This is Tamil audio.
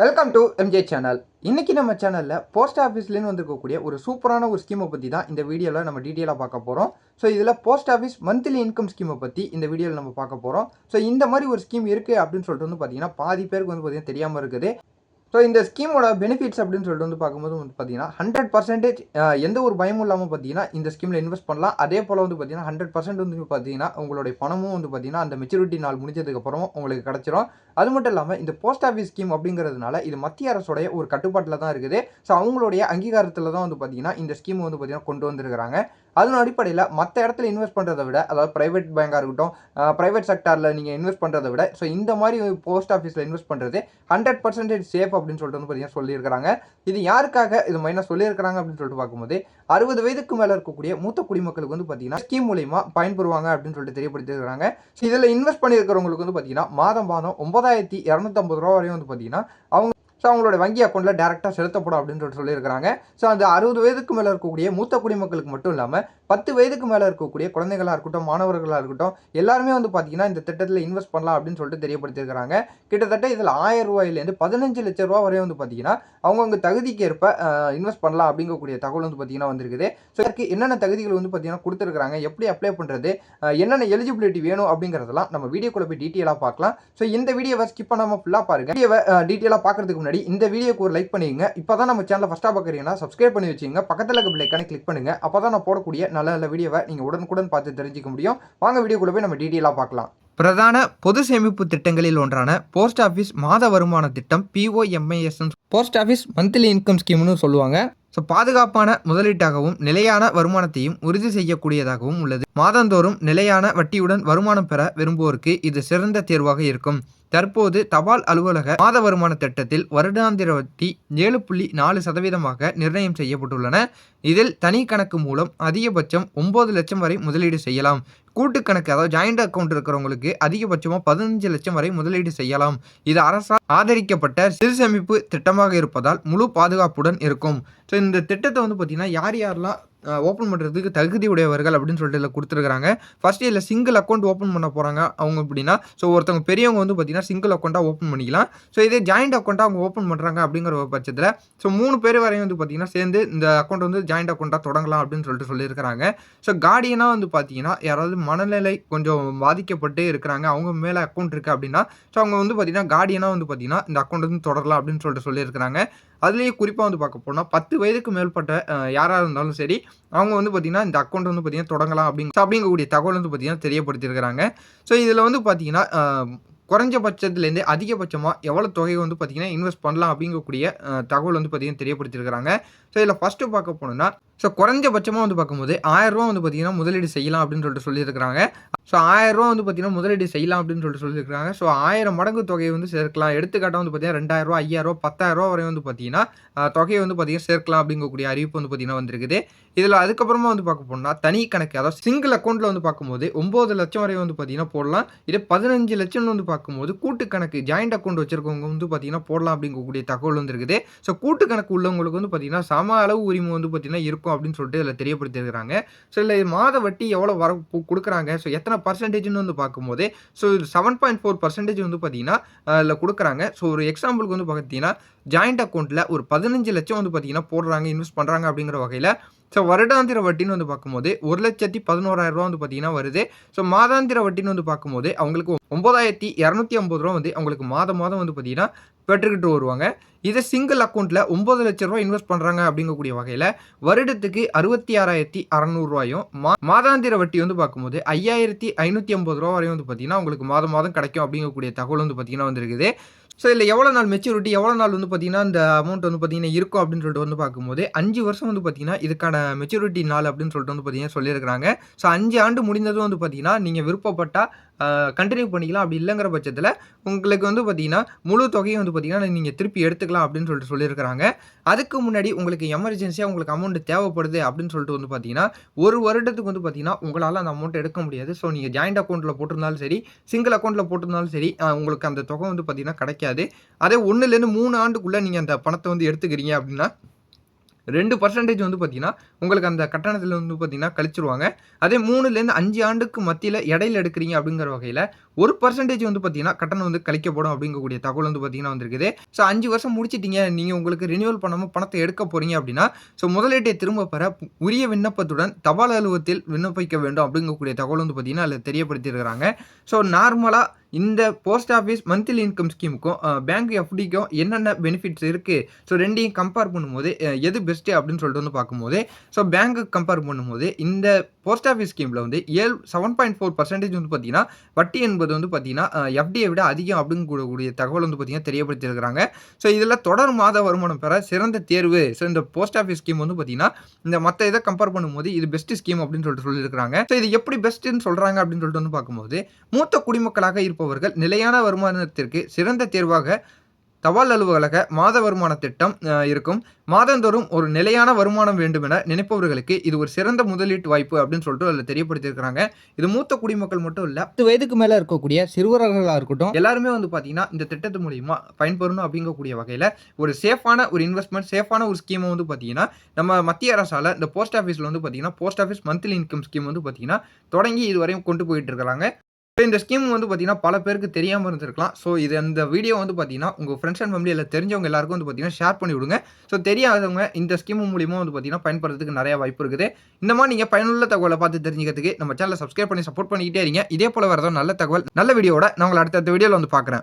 வெல்கம் டு எம்ஜே சேனல் இன்றைக்கி நம்ம சேனலில் போஸ்ட் ஆஃபீஸ்லேருந்து வந்திருக்கக்கூடிய ஒரு சூப்பரான ஒரு ஸ்கீமை பற்றி தான் இந்த வீடியோவில் நம்ம டீட்டெயிலாக பார்க்க போகிறோம் ஸோ இதில் போஸ்ட் ஆஃபீஸ் மந்த்லி இன்கம் ஸ்கீமை பற்றி இந்த வீடியோவில் நம்ம பார்க்க போகிறோம் ஸோ இந்த மாதிரி ஒரு ஸ்கீம் இருக்குது அப்படின்னு சொல்லிட்டு வந்து பார்த்தீங்கன்னா பாதி பேருக்கு வந்து பார்த்தீங்கன்னா தெரியாமல் இருக்குது. ஸோ இந்த ஸ்கீமோட பெனிஃபிட்ஸ் அப்படின்னு சொல்லிட்டு வந்து பார்க்கும்போது வந்து பார்த்தீங்கன்னா ஹண்ட்ரட் பர்சன்டேஜ் எந்த ஒரு பயமும் இல்லாமல் பார்த்தீங்கன்னா இந்த ஸ்கீமில் இன்வெஸ்ட் பண்ணலாம். அதே போல் வந்து பார்த்தீங்கன்னா ஹண்ட்ரட் பர்சன்ட் வந்து பார்த்தீங்கன்னா உங்களுடைய பணமும் வந்து பார்த்தீங்கன்னா அந்த மெச்சூரிட்டி நாள் முடிஞ்சதுக்கப்புறம் உங்களுக்கு கிடச்சிரும். அது மட்டும் இல்லாமல் இந்த போஸ்ட் ஆஃபீஸ் ஸ்கீம் அப்படிங்கிறதுனால இது மத்திய அரசுடைய ஒரு கட்டுப்பாட்டில் தான் இருக்குது. ஸோ அவங்களுடைய அங்கீகாரத்தில் தான் வந்து பார்த்தீங்கன்னா இந்த ஸ்கீம் வந்து பார்த்தீங்கன்னா கொண்டு வந்திருக்கிறாங்க. அதன் அடிப்படையில் மற்ற இடத்துல இன்வெஸ்ட் பண்ணுறதை விட அதாவது ப்ரைவேட் பேங்காக இருக்கட்டும் ப்ரைவேட் செக்டாரில் நீங்கள் இன்வெஸ்ட் பண்ணுறதை விட ஸோ இந்த மாதிரி போஸ்ட் ஆஃபீஸில் இன்வெஸ்ட் பண்ணுறது ஹண்ட்ரட் பர்சன்டேஜ் சேஃப் அப்படின்னு சொல்லிட்டு வந்து பார்த்தீங்கன்னா சொல்லியிருக்கிறாங்க. இது யாருக்காக இது மைனாக சொல்லியிருக்கிறாங்க அப்படின்னு சொல்லிட்டு பார்க்கும்போது அறுபது வயதுக்கு மேலே இருக்கக்கூடிய மூத்த குடிமக்களுக்கு வந்து பார்த்தீங்கன்னா ஸ்கீம் மூலியமாக பயன்பெறுவாங்க அப்படின்னு சொல்லிட்டு தெரியப்படுத்திருக்கிறாங்க ஸோ இதில் இன்வெஸ்ட் பண்ணியிருக்கிறவங்களுக்கு வந்து பார்த்தீங்கன்னா மாதம் மாதம் ஒன்பதாயிரத்தி இரநூத்தம்பது ரூபா வரையும் வந்து பார்த்தீங்கன்னா அவங்க ஸோ அவங்களோட வங்கி அக்கௌண்ட்டில் டேரெக்டாக செலுத்தப்படும் அப்படின்னு சொல்லிட்டு சொல்லியிருக்கிறாங்க. ஸோ அந்த அறுபது வயதுக்கு மேலே இருக்கக்கூடிய மூத்த குடிமக்களுக்கு மட்டும் இல்லாமல் பத்து வயதுக்கு மேலே இருக்கக்கூடிய குழந்தைகளாக இருக்கட்டும் மாணவர்களாக இருக்கட்டும் எல்லாருமே வந்து பார்த்தீங்கன்னா இந்த திட்டத்தில் இன்வெஸ்ட் பண்ணலாம் அப்படின்னு சொல்லிட்டு தெரியப்படுத்தியிருக்கிறாங்க. கிட்டத்தட்ட இதில் ஆயிரம் ரூபாயிலேருந்து பதினஞ்சு லட்ச ரூபா வரையும் வந்து பார்த்தீங்கன்னா அவங்கவுங்க தகுதிக்கு ஏற்ப இன்வெஸ்ட் பண்ணலாம் அப்படிங்கக்கூடிய தகவல் வந்து பார்த்தீங்கன்னா வந்திருக்குது. ஸோ இதற்கு என்னென்ன தகுதிகள் வந்து பார்த்தீங்கன்னா கொடுத்துருக்காங்க எப்படி அப்ளை பண்ணுறது என்னென்ன எலிஜிபிலிட்டி வேணும் அப்படிங்கிறதெல்லாம் நம்ம வீடியோக்குள்ளே போய் டீட்டெயிலாக பார்க்கலாம். ஸோ இந்த வீடியோவை ஸ்கிப் பண்ணாமல் ஃபுல்லாக பாருங்கள் வீடியோவை டீட்டெயிலாக பார்க்கறதுக்கு முன்னாடி இந்த வீடியோக்கு ஒரு லைக் பண்ணிக்கங்க இப்போ தான் நம்ம சேனலை ஃபஸ்ட்டாக பார்க்குறீங்கன்னா சப்ஸ்கிரைப் பண்ணி வச்சுங்க பக்கத்தில் இருக்க பிள்ளைக்கான கிளிக் பண்ணுங்கள் அப்போ தான் நான் போடக்கூடிய நல்ல நல்ல வீடியோவை நீங்கள் உடனுக்குடன் பார்த்து தெரிஞ்சுக்க முடியும். வாங்க வீடியோக்குள்ளே போய் நம்ம டீட்டெயிலாக பார்க்கலாம். பிரதான பொது சேமிப்பு திட்டங்களில் ஒன்றான போஸ்ட் ஆஃபீஸ் மாத வருமான திட்டம் POMIS post office monthly income ஸ்கீம்னு சொல்லுவாங்க. ஸோ பாதுகாப்பான முதலீட்டாகவும் நிலையான வருமானத்தையும் உறுதி செய்யக்கூடியதாகவும் உள்ளது. மாதந்தோறும் நிலையான வட்டியுடன் வருமானம் பெற விரும்புவோருக்கு இது சிறந்த தேர்வாக இருக்கும். தற்போது தபால் அலுவலக மாத வருமான திட்டத்தில் வருடாந்திர வட்டி ஏழு புள்ளி நாலு சதவீதமாக நிர்ணயம் செய்யப்பட்டுள்ளன. இதில் தனி கணக்கு மூலம் அதிகபட்சம் ஒம்பது லட்சம் வரை முதலீடு செய்யலாம். கூட்டு கணக்கு அதாவது ஜாயிண்ட் அக்கௌண்ட் இருக்கிறவங்களுக்கு அதிகபட்சமாக பதினஞ்சு லட்சம் வரை முதலீடு செய்யலாம். இது அரசால் ஆதரிக்கப்பட்ட சிறு சேமிப்பு திட்டமாக இருப்பதால் முழு பாதுகாப்புடன் இருக்கும். ஸோ இந்த திட்டத்தை வந்து பார்த்திங்கன்னா யார் யாரெல்லாம் ஓப்பன் பண்ணுறதுக்கு தகுதி உடையவர்கள் அப்படின்னு சொல்லிட்டு இதில் கொடுத்துருக்காங்க ஃபஸ்ட்டு இதில் சிங்கிள் அக்கௌண்ட் ஓப்பன் பண்ண போகிறாங்க அவங்க அப்படின்னா ஸோ ஒருத்தவங்க பெரியவங்க வந்து பார்த்திங்கன்னா சிங்கிள் அக்கௌண்ட்டாக ஓப்பன் பண்ணிக்கலாம். ஸோ இதே ஜாயிண்ட் அக்கௌண்ட்டாக அவங்க ஓப்பன் பண்ணுறாங்க அப்படிங்கிற ஒரு பட்சத்தில் ஸோ மூணு பேர் வரையும் வந்து பார்த்திங்கன்னா சேர்ந்து இந்த அக்கௌண்ட் வந்து ஜாயிண்ட் அக்கௌண்ட்டாக தொடங்கலாம் அப்படின்னு சொல்லிட்டு சொல்லியிருக்கிறாங்க. ஸோ கார்டியனாக வந்து பார்த்தீங்கன்னா யாராவது மனநிலை கொஞ்சம் பாதிக்கப்பட்டு இருக்கிறாங்க அவங்க மேலே அக்கௌண்ட் இருக்குது அப்படின்னா ஸோ அவங்க வந்து பார்த்திங்கன்னா கார்டியனாக வந்து பார்த்திங்கன்னா இந்த அக்கௌண்ட் வந்து தொடரலாம் அப்படின்னு சொல்லிட்டு சொல்லியிருக்கிறாங்க. அதுலேயே குறிப்பாக வந்து பார்க்க போனால் பத்து வயதுக்கு மேற்பட்ட யாராக இருந்தாலும் சரி அவங்க வந்து பார்த்திங்கன்னா இந்த அக்கௌண்ட் வந்து பார்த்திங்கன்னா தொடங்கலாம் அப்படிங்க அப்படிங்கக்கூடிய தகவல் வந்து பார்த்திங்கன்னா தெரியப்படுத்தியிருக்கிறாங்க. ஸோ இதில் வந்து பார்த்திங்கன்னா குறைஞ்சபட்சத்துலேருந்து அதிகபட்சமாக எவ்வளோ தொகை வந்து பார்த்திங்கன்னா இன்வெஸ்ட் பண்ணலாம் அப்படிங்கக்கூடிய தகவல் வந்து பார்த்திங்கன்னா தெரியப்படுத்தியிருக்கிறாங்க. ஸோ இதில் ஃபஸ்ட்டு பார்க்க போனோம்னா ஸோ குறைஞ்சபட்சமாக வந்து பார்க்கும்போது ஆயிரரூவா வந்து பார்த்திங்கன்னா முதலீடு செய்யலாம் அப்படின்னு சொல்லிட்டு சொல்லியிருக்கிறாங்க. ஸோ ஆயிரரூவா வந்து பார்த்திங்கன்னா முதலீடு செய்யலாம் அப்படின்னு சொல்லிட்டு சொல்லியிருக்காங்க ஸோ ஆயிரம் மடங்கு தொகையை வந்து சேர்க்கலாம். எடுத்துக்காட்டாக வந்து பார்த்திங்கன்னா ரெண்டாயிரரூவா ஐயாயிரரூவா பத்தாயிரரூவா வரை வந்து பார்த்திங்கன்னா தொகையை வந்து பார்த்திங்கன்னா சேர்க்கலாம் அப்படிங்கக்கூடிய அறிவிப்பு வந்து பார்த்திங்கன்னா வந்திருக்குது. இதில் அதுக்கப்புறமா வந்து பார்க்க போனால் தனி கணக்கு அதாவது சிங்கிள் அக்கௌண்ட்டில் வந்து பார்க்கும்போது ஒம்பது லட்சம் வரை வந்து பார்த்திங்கன்னா போடலாம். இதே பதினஞ்சு லட்சம்னு வந்து பார்க்கும்போது கூட்டு கணக்கு ஜாயிண்ட் அக்கௌண்ட் வச்சிருக்கவங்க வந்து பார்த்திங்கன்னா போடலாம் அப்படிங்கக்கூடிய தகவல் வந்துருக்குது. ஸோ கூட்டு கணக்கு உள்ளவங்களுக்கு வந்து பார்த்திங்கன்னா சம அளவு உரிமை வந்து பார்த்திங்கன்னா இருக்கும். அப்படின்னு சொல்லிட்டு இதில் தெரியப்படுத்தியிருக்கிறாங்க. ஸோ இல்லை மாத வட்டி எவ்வளோ வர கொடுக்குறாங்க? ஸோ எத்தனை பர்சன்டேஜ்னு வந்து பார்க்கும்போது so seven point four percentage வந்து பார்த்தீங்கன்னா இதில் கொடுக்குறாங்க. ஸோ ஒரு எக்ஸாம்பிளுக்கு வந்து பார்த்தீங்கன்னா ஜாயிண்ட் அக்கௌண்ட்டில் ஒரு பதினஞ்சு லட்சம் வந்து பார்த்தீங்கன்னா போடுறாங்க இன்வெஸ்ட் பண்ணுறாங்க அப்படிங்கிற வகையில் ஸோ வருடாந்திர வட்டின்னு வந்து பார்க்கும்போது ஒரு லட்சத்தி பதினோராயிரம் ரூபா வந்து பார்த்தீங்கன்னா வருது. ஸோ மாதாந்திர வட்டின்னு வந்து பார்க்கும்போது அவங்களுக்கு ஒன்பதாயிரத்தி இரநூத்தி ஐம்பது ரூபா வந்து அவங்களுக்கு மாதம் மாதம் வந்து பார்த்தீங்கன்னா பெற்றுக்கிட்டு வருவாங்க. இதை சிங்கிள் அக்கௌண்ட்டில் ஒம்பது லட்ச ரூபா இன்வெஸ்ட் பண்ணுறாங்க அப்படிங்கக்கூடிய வகையில் வருடத்துக்கு அறுபத்தி ஆறாயிரத்தி அறநூறுவாயும் மா மாதாந்திர வட்டி வந்து பார்க்கும்போது ஐயாயிரத்தி ஐநூற்றி ஐம்பது ரூபா வரையும் வந்து பார்த்திங்கன்னா உங்களுக்கு மாதம் மாதம் கிடைக்கும் அப்படிங்கக்கூடிய தகவல் வந்து பார்த்தீங்கன்னா வந்துருக்குது. ஸோ இதில் எவ்வளோ நாள் மெச்சூரிட்டி எவ்வளோ நாள் வந்து பார்த்திங்கன்னா இந்த அமௌண்ட் வந்து பார்த்தீங்கன்னா இருக்கும் அப்படின்னு சொல்லிட்டு வந்து பார்க்கும்போது அஞ்சு வருஷம் வந்து பார்த்தீங்கன்னா இதுக்கான மெச்சூரிட்டி நாள் அப்படின்னு சொல்லிட்டு வந்து பார்த்தீங்கன்னா சொல்லியிருக்கிறாங்க. ஸோ அஞ்சு ஆண்டு முடிந்ததும் வந்து பார்த்தீங்கன்னா நீங்கள் விருப்பப்பட்டால் கண்டினியூ பண்ணிக்கலாம். அப்படி இல்லைங்கிற பட்சத்தில் உங்களுக்கு வந்து பார்த்திங்கன்னா முழு தொகையும் வந்து பார்த்திங்கன்னா நீங்கள் திருப்பி எடுத்துக்கலாம் அப்படின்னு சொல்லிட்டு சொல்லியிருக்கிறாங்க. அதுக்கு முன்னாடி உங்களுக்கு எமர்ஜென்சியாக உங்களுக்கு அமௌண்ட் தேவைப்படுது அப்படின்னு சொல்லிட்டு வந்து பார்த்திங்கன்னா ஒரு வருடத்துக்கு வந்து பார்த்தீங்கன்னா உங்களால் அந்த அமௌண்ட் எடுக்க முடியாது. ஸோ நீங்கள் ஜாயிண்ட் அக்கௌண்ட்டில் போட்டிருந்தாலும் சரி சிங்கிள் அக்கௌண்ட்டில் போட்டிருந்தாலும் சரி உங்களுக்கு அந்த தொகை வந்து பார்த்திங்கன்னா கிடைக்காது. அதே ஒன்றுலேருந்து மூணு ஆண்டுக்குள்ளே நீங்கள் அந்த பணத்தை வந்து எடுத்துக்கிறீங்க அப்படின்னா ரெண்டு பர்சன்டேஜ் வந்து பார்த்தீங்கன்னா உங்களுக்கு அந்த கட்டணத்தில் வந்து பார்த்தீங்கன்னா கழிச்சிருவாங்க. அதே மூணுலேருந்து அஞ்சு ஆண்டுக்கு மத்தியில் இடையில எடுக்கிறீங்க அப்படிங்கிற வகையில் ஒரு பர்சன்டேஜ் வந்து பார்த்தீங்கன்னா கட்டணம் வந்து கழிக்கப்படும் அப்படிங்கக்கூடிய தகவல் வந்து பார்த்தீங்கன்னா வந்திருக்குது. ஸோ அஞ்சு வருஷம் முடிச்சிட்டீங்க. நீங்கள் உங்களுக்கு ரினியூவல் பண்ணாமல் பணத்தை எடுக்க போகிறீங்க அப்படின்னா ஸோ முதலீட்டை திரும்ப பெற உரிய விண்ணப்பத்துடன் தபால் அலுவலகத்தில் விண்ணப்பிக்க வேண்டும் அப்படிங்கக்கூடிய தகவல் வந்து பார்த்தீங்கன்னா அதில் தெரியப்படுத்தியிருக்கிறாங்க ஸோ நார்மலாக இந்த போஸ்ட் ஆஃபீஸ் மந்த்லி இன்கம் ஸ்கீமுக்கும் பேங்க் எஃப்டிக்கும் என்னென்ன பெனிஃபிட்ஸ் இருக்குது ஸோ ரெண்டையும் கம்பேர் பண்ணும்போது எது பெஸ்ட்டு அப்படின்னு சொல்லிட்டு வந்து பார்க்கும்போது ஸோ பேங்க்குக்கு கம்பேர் பண்ணும்போது இந்த போஸ்ட் ஆஃபீஸ் ஸ்கீமில் வந்து ஏழு செவன் பாயிண்ட் ஃபோர் பர்சன்டேஜ் வந்து பார்த்தீங்கன்னா வட்டி என்பது வந்து பார்த்தீங்கன்னா எஃப்டியை விட அதிகம் அப்படிங்கக்கூடிய தகவல் வந்து பார்த்தீங்கன்னா தெரியப்படுத்தியிருக்கிறாங்க. ஸோ இதில் தொடர் மாத வருமானம் பெற சிறந்த தேர்வு ஸோ இந்த போஸ்ட் ஆஃபீஸ் ஸ்கீம் வந்து பார்த்தீங்கன்னா இந்த மற்ற இதை கம்பேர் பண்ணும்போது இது பெஸ்ட் ஸ்கீம் அப்படின்னு சொல்லிட்டு சொல்லியிருக்காங்க ஸோ இது எப்படி பெஸ்ட்டுன்னு சொல்கிறாங்க அப்படின்னு சொல்லிட்டு வந்து பார்க்கும்போது மூத்த குடிமக்களாக இருப்பவர்கள் நிலையான வருமானத்திற்கு சிறந்த தேர்வாக தபால் அலுவலக மாத வருமான திட்டம் இருக்கும். மாதந்தோறும் ஒரு நிலையான வருமானம் வேண்டும் என நினைப்பவர்களுக்கு இது ஒரு சிறந்த முதலீட்டு வாய்ப்பு அப்படின்னு சொல்லிட்டு அதில் தெரியப்படுத்தியிருக்கிறாங்க. இது மூத்த குடிமக்கள் மட்டும் இல்லை பத்து வயதுக்கு மேலே இருக்கக்கூடிய சிறுவர்களாக இருக்கட்டும். எல்லாருமே வந்து பார்த்தீங்கன்னா இந்த திட்டத்து மூலியமா பயன்பெறணும் அப்படிங்கக்கூடிய வகையில் ஒரு சேஃபான ஒரு இன்வெஸ்ட்மெண்ட் சேஃபான ஒரு ஸ்கீமை வந்து பார்த்தீங்கன்னா நம்ம மத்திய அரசால் இந்த போஸ்ட் ஆஃபீஸில் வந்து பார்த்தீங்கன்னா post office monthly income scheme வந்து பார்த்தீங்கன்னா தொடங்கி இதுவரையும் கொண்டு போயிட்டு இருக்காங்க ஸோ இந்த ஸ்கீம் வந்து பார்த்தீங்கன்னா பல பேருக்கு தெரியாமல் இருந்திருக்கலாம். ஸோ இது அந்த வீடியோ வந்து பார்த்தீங்கன்னா உங்கள் ஃப்ரெண்ட்ஸ் அண்ட் ஃபேமிலியில் தெரிஞ்சவங்க எல்லாருக்கும் வந்து பார்த்தீங்கன்னா ஷேர் பண்ணி விடுங்க. ஸோ தெரியாதவங்க இந்த ஸ்கீம் மூலியமாக வந்து பார்த்தீங்கன்னா பயன்படுறதுக்கு நிறைய வாய்ப்பு இருக்குது. இந்த மாதிரி நீங்கள் பயனுள்ள தகவலை பார்த்து தெரிஞ்சுக்கிறதுக்கு நம்ம சேனலை சப்ஸ்கிரைப் பண்ணி சப்போர்ட் பண்ணிக்கிட்டே இருங்க. இதே போல வரதான் நல்ல தகவல் நல்ல வீடியோட நான் உங்களை அடுத்த வீடியோவில் வந்து பார்க்குறேன்.